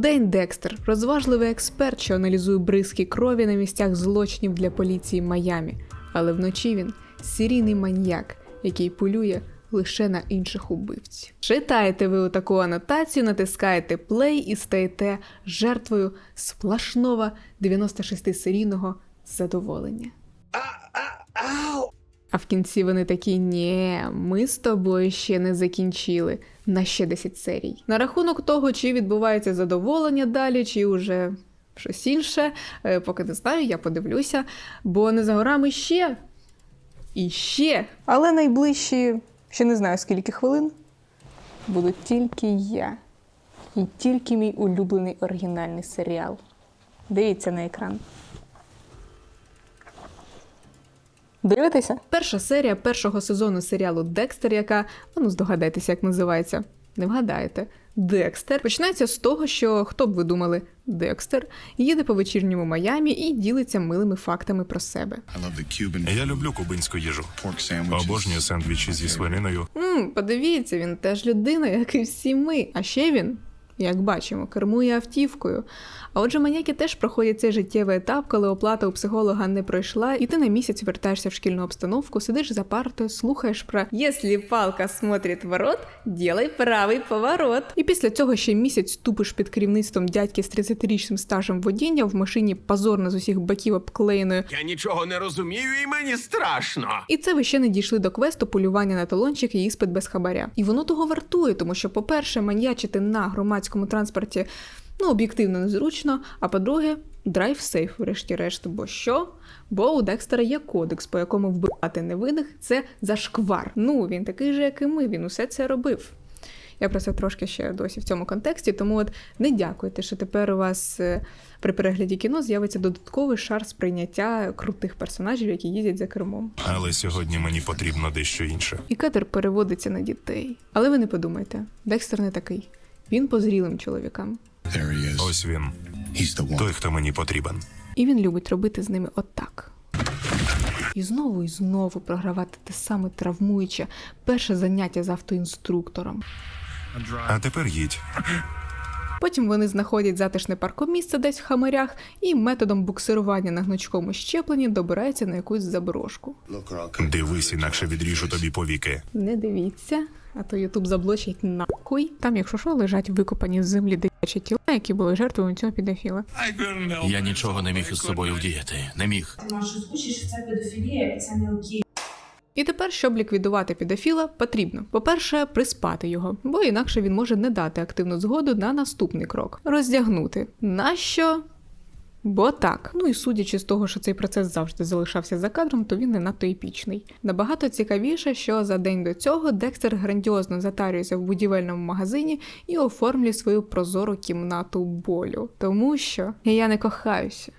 Удень Декстер розважливий експерт, що аналізує бризки крові на місцях злочинів для поліції Майамі. Але вночі він серійний маньяк, який полює лише на інших убивців. Читаєте ви таку анотацію, натискаєте плей і стаєте жертвою сплошного 96-серійного задоволення. А в кінці вони такі: ні, ми з тобою ще не закінчили на ще 10 серій. На рахунок того, чи відбувається задоволення далі, чи вже щось інше, е, поки не знаю, я подивлюся, бо не за горами ще. І ще. Але найближчі, ще не знаю скільки хвилин, буду тільки я. І тільки мій улюблений оригінальний серіал. Дивіться на екран. Дивитеся? Перша серія першого сезону серіалу Декстер, яка, ну здогадайтеся, як називається. Не вгадаєте. Декстер починається з того, що хто б ви думали, Декстер їде по вечірньому Майамі і ділиться милими фактами про себе. Я люблю кубинську їжу. Обожнюю сендвічі зі свининою. М, подивіться, він теж людина, як і всі ми. А ще він, як бачимо, кермує автівкою. А отже, маніяки теж проходять цей життєвий етап, коли оплата у психолога не пройшла, і ти на місяць вертаєшся в шкільну обстановку, сидиш за партою, слухаєш про «Якщо палка смотрить ворот, ділай правий поворот. І після цього ще місяць тупиш під керівництвом дядьки з 30-річним стажем водіння в машині позорно з усіх боків обклеєною Я нічого не розумію і мені страшно. і це ви ще не дійшли до квесту полювання на талончик і іспит без хабаря. І воно того вартує, тому що, по-перше, маньячити на громадському транспорті ну, об'єктивно незручно. А по-друге, драйв сейф, врешті-решт. Бо що? Бо у Декстера є кодекс, по якому вбивати невинних це зашквар. Ну, він такий же, як і ми, він усе це робив. Я про це трошки ще досі в цьому контексті, тому от не дякуйте, що тепер у вас е, при перегляді кіно з'явиться додатковий шар сприйняття крутих персонажів, які їздять за кермом. Але сьогодні мені потрібно дещо інше. І кетер переводиться на дітей. Але ви не подумайте, Декстер не такий. Він по зрілим чоловікам. Ось він, той, хто мені потрібен. І він любить робити з ними отак. І знову і знову програвати те саме травмуюче перше заняття з автоінструктором. А тепер їдь. Потім вони знаходять затишне паркомісце десь в хамарях і методом буксирування на гнучкому щепленні добираються на якусь заброшку. Дивись, інакше відріжу тобі повіки. Не дивіться, а то Ютуб заблочить нахуй. Там, якщо що, лежать викопані з землі дитячі тіла, які були жертвами цього підофіла. Я нічого не міг із собою вдіяти. Не міг. Ти можеш що це педофілія і це не окей. І тепер, щоб ліквідувати підофіла, потрібно, по-перше, приспати його, бо інакше він може не дати активну згоду на наступний крок роздягнути. Нащо? Бо так. Ну і судячи з того, що цей процес завжди залишався за кадром, то він не надто епічний. Набагато цікавіше, що за день до цього Декстер грандіозно затарюється в будівельному магазині і оформлює свою прозору кімнату болю. Тому що я не кохаюся.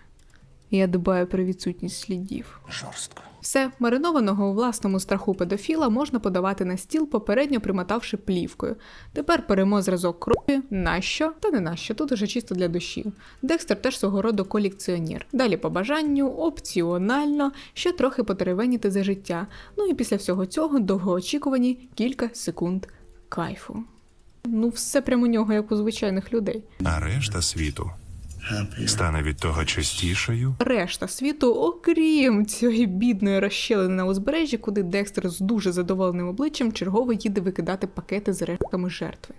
Я дбаю про відсутність слідів. Жорстко. Все маринованого у власному страху педофіла можна подавати на стіл, попередньо примотавши плівкою. Тепер беремо зразок крові. Нащо? Та не нащо, тут уже чисто для душі. Декстер теж свого роду колекціонер. Далі по бажанню, опціонально, ще трохи потеревеніти за життя. Ну і після всього цього довгоочікувані кілька секунд кайфу. Ну, все прямо у нього, як у звичайних людей. А решта світу стане від того чистішою. Решта світу, окрім цієї бідної розщелини на узбережжі, куди Декстер з дуже задоволеним обличчям чергово їде викидати пакети з рештками жертви.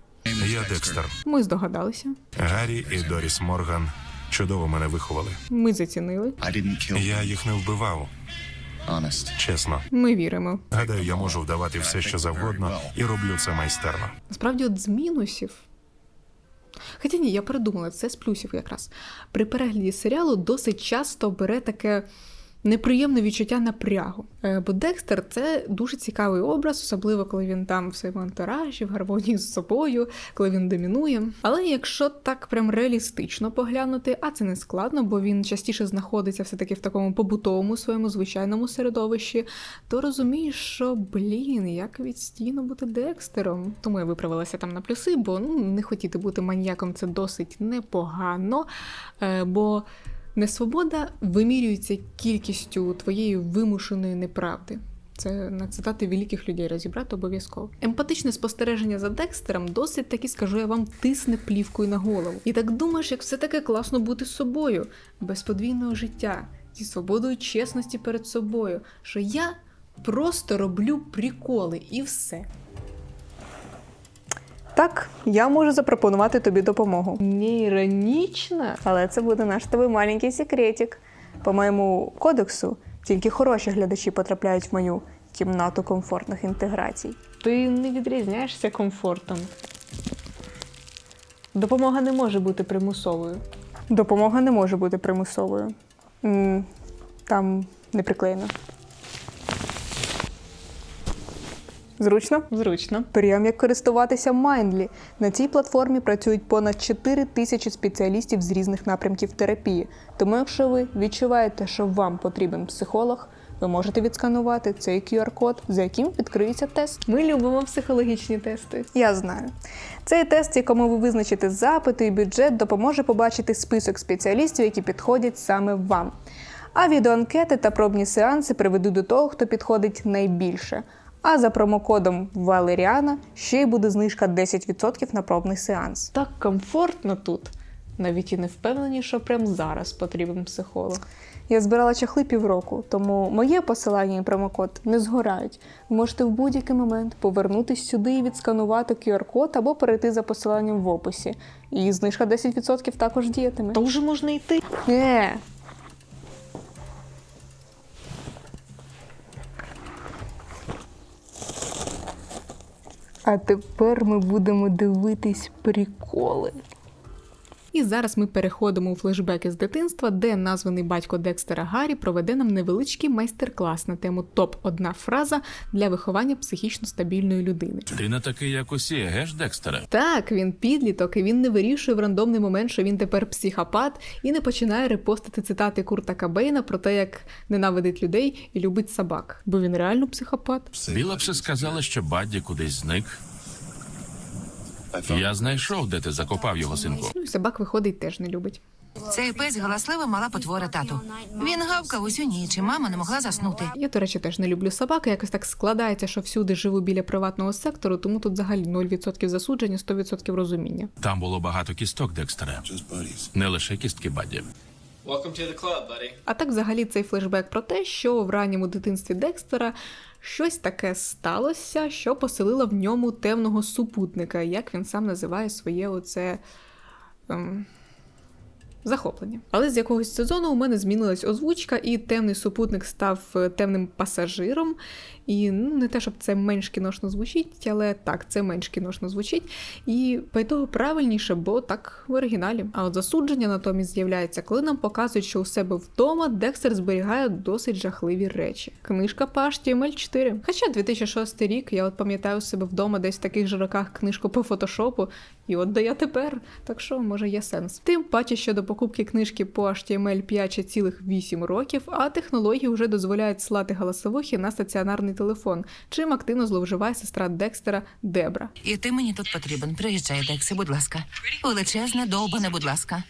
Я Декстер. Ми здогадалися, Гаррі і Доріс Морган чудово мене виховали. ми зацінили. Я їх не вбивав, чесно. ми віримо. Гадаю, я можу вдавати все, що завгодно, і роблю це майстерно. Насправді, от з мінусів. Хоча ні, я передумала, це з плюсів якраз. При перегляді серіалу досить часто бере таке неприємне відчуття напрягу. Е, Бо Декстер це дуже цікавий образ, особливо коли він там в своєму антуражі, в гармонії з собою, коли він домінує. Але якщо так прям реалістично поглянути, а це не складно, бо він частіше знаходиться все-таки в такому побутовому своєму звичайному середовищі, то розумієш, що блін, як відстійно бути Декстером. Тому я виправилася там на плюси, бо ну не хотіти бути маньяком це досить непогано. Е, бо Несвобода вимірюється кількістю твоєї вимушеної неправди. Це на цитати великих людей розібрати обов'язково. Емпатичне спостереження за Декстером досить таки, скажу я вам, тисне плівкою на голову. І так думаєш, як все таке класно бути собою, без подвійного життя, зі свободою чесності перед собою, що я просто роблю приколи і все. Так, я можу запропонувати тобі допомогу. Не іронічно. Але це буде наш з тобою маленький секретик. По моєму кодексу, тільки хороші глядачі потрапляють в мою кімнату комфортних інтеграцій. Ти не відрізняєшся комфортом. Допомога не може бути примусовою. Допомога не може бути примусовою. Там не приклеєно. Зручно? Зручно. Прям як користуватися Mindly. На цій платформі працюють понад 4 тисячі спеціалістів з різних напрямків терапії. Тому, якщо ви відчуваєте, що вам потрібен психолог, ви можете відсканувати цей QR-код, за яким відкриється тест. Ми любимо психологічні тести. Я знаю. Цей тест, якому ви визначите запити і бюджет, допоможе побачити список спеціалістів, які підходять саме вам. А відеоанкети та пробні сеанси приведуть до того, хто підходить найбільше. А за промокодом Валеріана ще й буде знижка 10% на пробний сеанс. Так комфортно тут. Навіть і не впевнені, що прямо зараз потрібен психолог. Я збирала чахли півроку, тому моє посилання і промокод не згорають. Ви можете в будь-який момент повернутись сюди і відсканувати QR-код або перейти за посиланням в описі. І знижка 10% також діятиме. То вже можна йти. Е, А тепер ми будемо дивитись приколи. І зараз ми переходимо у флешбеки з дитинства, де названий батько Декстера Гаррі проведе нам невеличкий майстер-клас на тему топ одна фраза для виховання психічно стабільної людини. Ти не такий, як усі, геш, Декстере? Так, він підліток, і він не вирішує в рандомний момент, що він тепер психопат, і не починає репостити цитати Курта Кабейна про те, як ненавидить людей і любить собак. Бо він реально психопат. Біла б сказала, що Бадді кудись зник. Я знайшов, де ти закопав його синку. Ну і собак виходить теж не любить. Цей пес галаслива мала потвора тату. Він гавкав усю ніч, і мама не могла заснути. Я, до речі, теж не люблю собак. Якось так складається, що всюди живу біля приватного сектору, тому тут взагалі 0% засудження, 100% розуміння. Там було багато кісток, Декстере. Не лише кістки Бадді. Welcome to the club, buddy. А так, взагалі, цей флешбек про те, що в ранньому дитинстві Декстера щось таке сталося, що поселило в ньому темного супутника, як він сам називає своє оце. Ем... Захоплення. Але з якогось сезону у мене змінилась озвучка, і темний супутник став е, темним пасажиром. І ну, не те, щоб це менш кіношно звучить, але так, це менш кіношно звучить. І по того правильніше, бо так в оригіналі. А от засудження натомість з'являється, коли нам показують, що у себе вдома Декстер зберігає досить жахливі речі. Книжка по HTML 4. Хоча 2006 рік, я от пам'ятаю себе вдома десь в таких же роках книжку по фотошопу, і от де я тепер. Так що може є сенс. Тим паче, що до покупки книжки по HTML 5 ще цілих 8 років, а технології вже дозволяють слати голосовухи на стаціонарний телефон, чим активно зловживає сестра Декстера Дебра. І ти мені тут потрібен. Приїжджай, Декси, будь ласка. Величезне, довбане, будь ласка.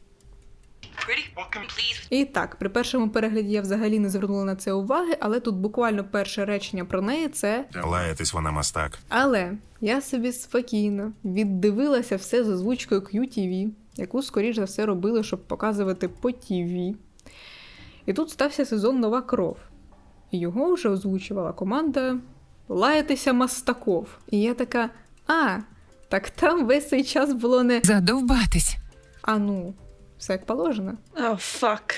І так, при першому перегляді я взагалі не звернула на це уваги, але тут буквально перше речення про неї це Лаятись вона мастак. Але я собі спокійно віддивилася все з озвучкою QTV, яку, скоріш за все, робили, щоб показувати по TV. І тут стався сезон Нова кров. І його вже озвучувала команда Лаятися Мастаков. І я така: а, так там весь цей час було не Задовбатись. а ну, все як положено. Oh, fuck.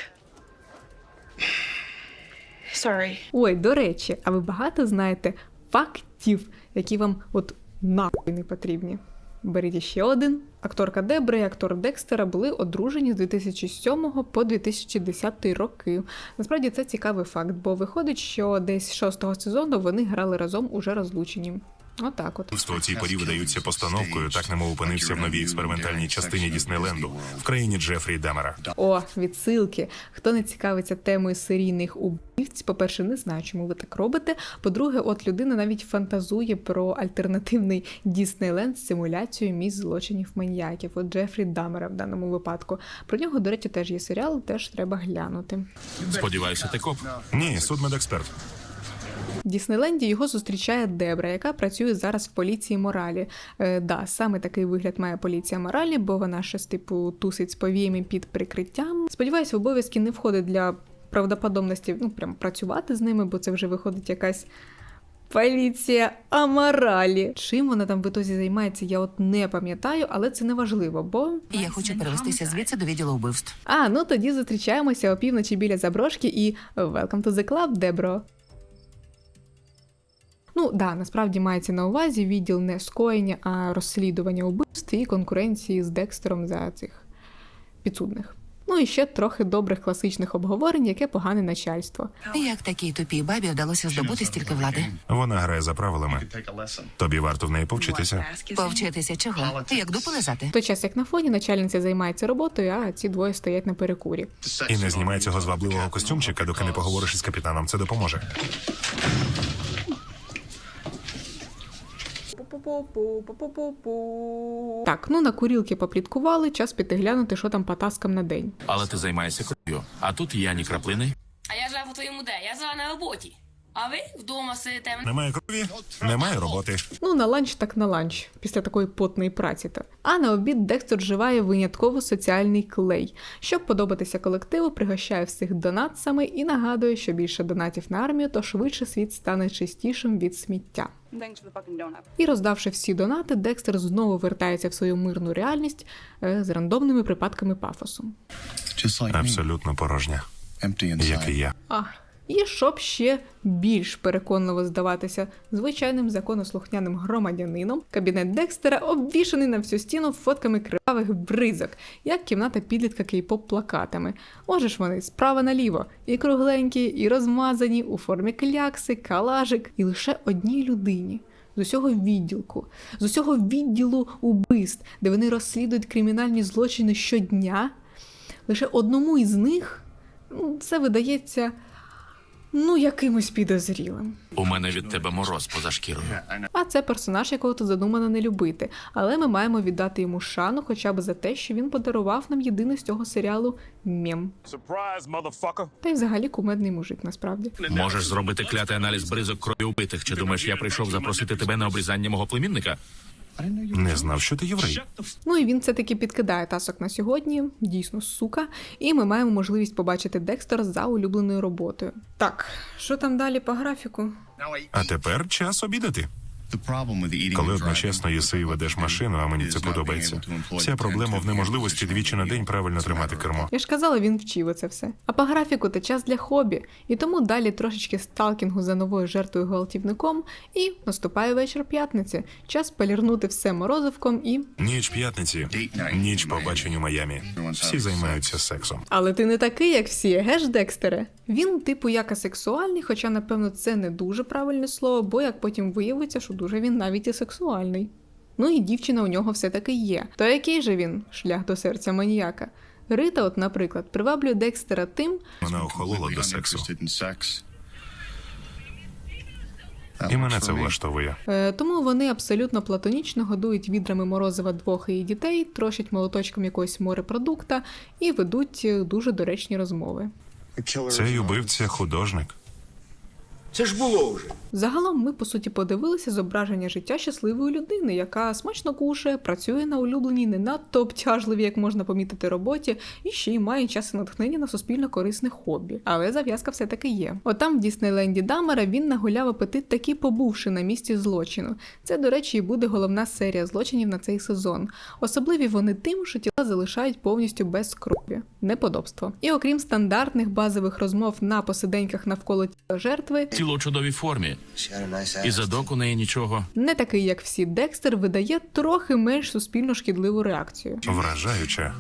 Sorry. Ой, до речі, а ви багато знаєте фактів, які вам от нахуй не потрібні? Беріть ще один. Акторка Дебра і актор Декстера були одружені з 2007 по 2010 роки. Насправді це цікавий факт, бо виходить, що десь шостого сезону вони грали разом уже розлучені. Отак от. Цій порі видаються постановкою, так немов опинився в новій експериментальній частині Діснейленду в країні Джефрі Демера. О, відсилки. Хто не цікавиться темою серійних убивць, по-перше, не знаю, чому ви так робите. По-друге, от людина навіть фантазує про альтернативний Діснейленд з симуляцією місць злочинів маньяків. От Джефрі Дамера в даному випадку. Про нього, до речі, теж є серіал, теж треба глянути. Сподіваюся, ти коп. Ні, судмедексперт. В Діснейленді його зустрічає Дебра, яка працює зараз в поліції моралі. Е, да, саме такий вигляд має поліція моралі, бо вона щось типу тусить з повіями під прикриттям. Сподіваюсь, в обов'язки не входить для правдоподобності ну, прям працювати з ними, бо це вже виходить якась. Поліція аморалі. Чим вона там в ітозі займається, я от не пам'ятаю, але це не важливо, бо Я хочу перевестися звідси до відділу вбивств. а, ну тоді зустрічаємося опівночі біля заброшки і Welcome to the club, Дебро. Ну, да, насправді мається на увазі відділ не скоєння, а розслідування убивств і конкуренції з Декстером за цих підсудних. Ну і ще трохи добрих класичних обговорень, яке погане начальство. Як такій тупій бабі вдалося здобути стільки влади? Вона грає за правилами. Тобі варто в неї повчитися. Повчитися чого? Як дупу лизати? В той час, як на фоні, начальниця займається роботою, а ці двоє стоять на перекурі. І не знімай цього звабливого костюмчика, доки не поговориш із капітаном. Це допоможе. Так, ну на курілки попліткували, час піти глянути, що там по таскам на день. Але ти займаєшся кров'ю. А тут я ні краплини. А я живу твоєму де? Я зараз на роботі. А ви вдома сидите. Немає крові, немає роботи. Ну, на ланч так на ланч, після такої потної праці. то А на обід Декстер вживає винятково соціальний клей. Щоб подобатися колективу, пригощає всіх донатсами і нагадує, що більше донатів на армію, то швидше світ стане чистішим від сміття. І роздавши всі донати, Декстер знову вертається в свою мирну реальність е, з рандомними припадками пафосу. Just like. Абсолютно порожня, Empty як і я. А, і щоб ще більш переконливо здаватися звичайним законослухняним громадянином, кабінет Декстера обвішаний на всю стіну фотками кривавих бризок, як кімната підлітка кей-поп плакатами. Отже ж вони справа наліво, і кругленькі, і розмазані у формі клякси, калажик, і лише одній людині. З усього відділку, з усього відділу убивств, де вони розслідують кримінальні злочини щодня, лише одному із них ну, це видається ну якимось підозрілим. У мене від тебе мороз поза шкірою. А це персонаж, якого тут задумано не любити. Але ми маємо віддати йому шану хоча б за те, що він подарував нам єдиний з цього серіалу мем. Та й взагалі кумедний мужик, насправді. Можеш зробити клятий аналіз бризок крові убитих. Чи думаєш, я прийшов запросити тебе на обрізання мого племінника? Не знав, що ти єврей. Ну і він все таки підкидає тасок на сьогодні, дійсно сука, і ми маємо можливість побачити Декстер за улюбленою роботою. Так, що там далі по графіку? А тепер час обідати. Коли одночасно їси і ведеш машину, а мені це подобається. Вся проблема в неможливості двічі на день правильно тримати кермо. Я ж казала, він вчив це все. А по графіку це час для хобі, і тому далі трошечки сталкінгу за новою жертвою гвалтівником, і наступає вечір п'ятниці. Час полірнути все морозивком і. Ніч п'ятниці, ніч побачень у Майамі. Всі займаються сексом. Але ти не такий, як всі, геш, Декстере? Він, типу, як асексуальний, хоча, напевно, це не дуже правильне слово, бо як потім виявиться, що дуже він навіть і сексуальний. Ну і дівчина у нього все-таки є. То який же він шлях до серця маніяка? Рита, от, наприклад, приваблює Декстера тим, Вона охолола до сексу. І мене це влаштовує. Е, Тому вони абсолютно платонічно годують відрами морозива двох її дітей, трощать молоточком якогось морепродукта і ведуть е, дуже доречні розмови. Цей убивця художник. Це ж було вже. Загалом ми по суті подивилися зображення життя щасливої людини, яка смачно кушає, працює на улюбленій, не надто обтяжливій, як можна помітити, роботі, і ще й має час і натхнення на суспільно корисне хобі. Але зав'язка все таки є. Отам в Діснейленді Дамера він нагуляв апетит, таки побувши на місці злочину. Це, до речі, і буде головна серія злочинів на цей сезон. Особливі вони тим, що тіла залишають повністю без крові. Неподобство. І окрім стандартних базових розмов на посиденьках навколо тіла жертви, Тіло у чудовій формі. І задок у неї нічого. не такий, як всі, Декстер видає трохи менш суспільно шкідливу реакцію. Вражаюче.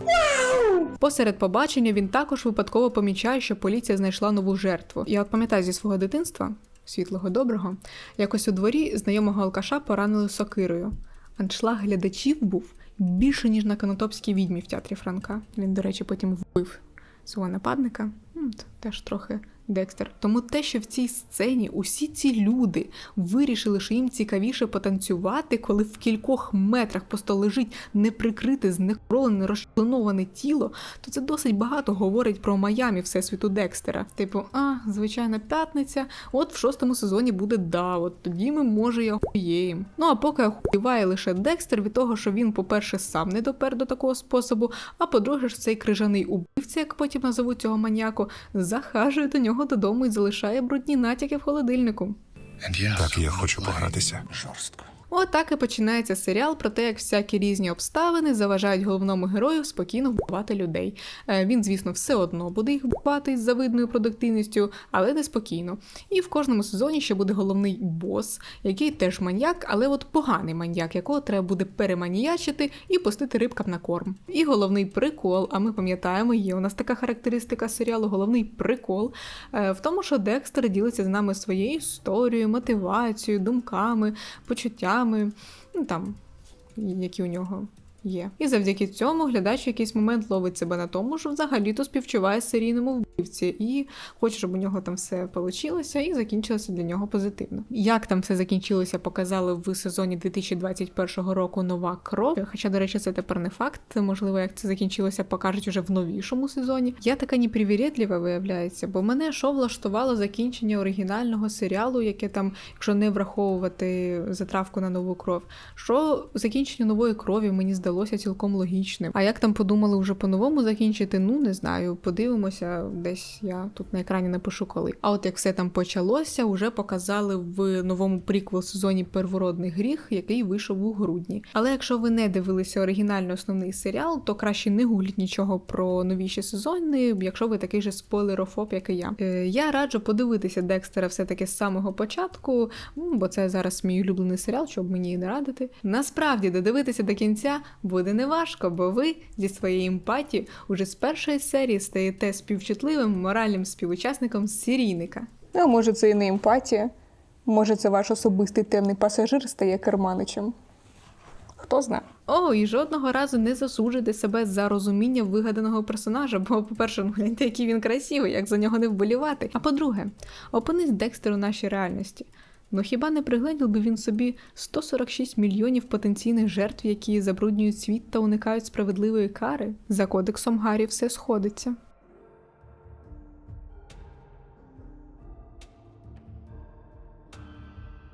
Посеред побачення він також випадково помічає, що поліція знайшла нову жертву. Я от пам'ятаю зі свого дитинства, світлого доброго, якось у дворі знайомого алкаша поранили сокирою. Аншлаг глядачів був більше, ніж на канатопській відьмі в театрі Франка. Він, до речі, потім вбив свого нападника. Теж трохи Декстер. Тому те, що в цій сцені усі ці люди вирішили, що їм цікавіше потанцювати, коли в кількох метрах просто лежить неприкрите, знекролене, розчленоване тіло, то це досить багато говорить про Майамі всесвіту Декстера. Типу, а, звичайна п'ятниця, от в шостому сезоні буде да, от тоді ми може і охуєємо. Ну а поки охуєває лише Декстер від того, що він, по-перше, сам не допер до такого способу, а по-друге, ж цей крижаний убивця, як потім назовуть цього маніяку, захажує до нього додому і залишає брудні натяки в холодильнику. Так, я хочу погратися. Отак і починається серіал про те, як всякі різні обставини заважають головному герою спокійно вбивати людей. Е, Він, звісно, все одно буде їх вбивати із завидною продуктивністю, але неспокійно. І в кожному сезоні ще буде головний бос, який теж маньяк, але от поганий маньяк, якого треба буде переманіячити і пустити рибкам на корм. І головний прикол, а ми пам'ятаємо, є у нас така характеристика серіалу, головний прикол е, в тому, що Декстер ділиться з нами своєю історією, мотивацією, думками, почуттями, ну там, які у нього є. І завдяки цьому глядач якийсь момент ловить себе на тому, що взагалі-то співчуває серійному вбивці і хоче, щоб у нього там все получилося і закінчилося для нього позитивно. Як там все закінчилося, показали в сезоні 2021 року нова кров. Хоча, до речі, це тепер не факт. Можливо, як це закінчилося, покажуть уже в новішому сезоні. Я така непривіредлива, виявляється, бо мене що влаштувало закінчення оригінального серіалу, яке там, якщо не враховувати затравку на нову кров, що закінчення нової крові мені здалося цілком логічним. А як там подумали вже по-новому закінчити, ну не знаю. Подивимося, десь я тут на екрані напишу коли. А от як все там почалося, вже показали в новому приквел сезоні Первородний гріх, який вийшов у грудні. Але якщо ви не дивилися оригінальний основний серіал, то краще не гугліть нічого про новіші сезони, якщо ви такий же спойлерофоб, як і я. Е, я раджу подивитися Декстера все-таки з самого початку, бо це зараз мій улюблений серіал, щоб мені не радити. Насправді додивитися до кінця буде неважко, бо ви зі своєю емпатією уже з першої серії стаєте співчутливим моральним співучасником серійника. Ну, а може, це і не емпатія. Може, це ваш особистий темний пасажир стає керманичем. Хто знає. О, і жодного разу не засуджуйте себе за розуміння вигаданого персонажа, бо, по-перше, ну гляньте, який він красивий, як за нього не вболівати. А по-друге, опинись Декстер у нашій реальності. Ну хіба не пригледів би він собі 146 мільйонів потенційних жертв, які забруднюють світ та уникають справедливої кари? За кодексом Гаррі все сходиться.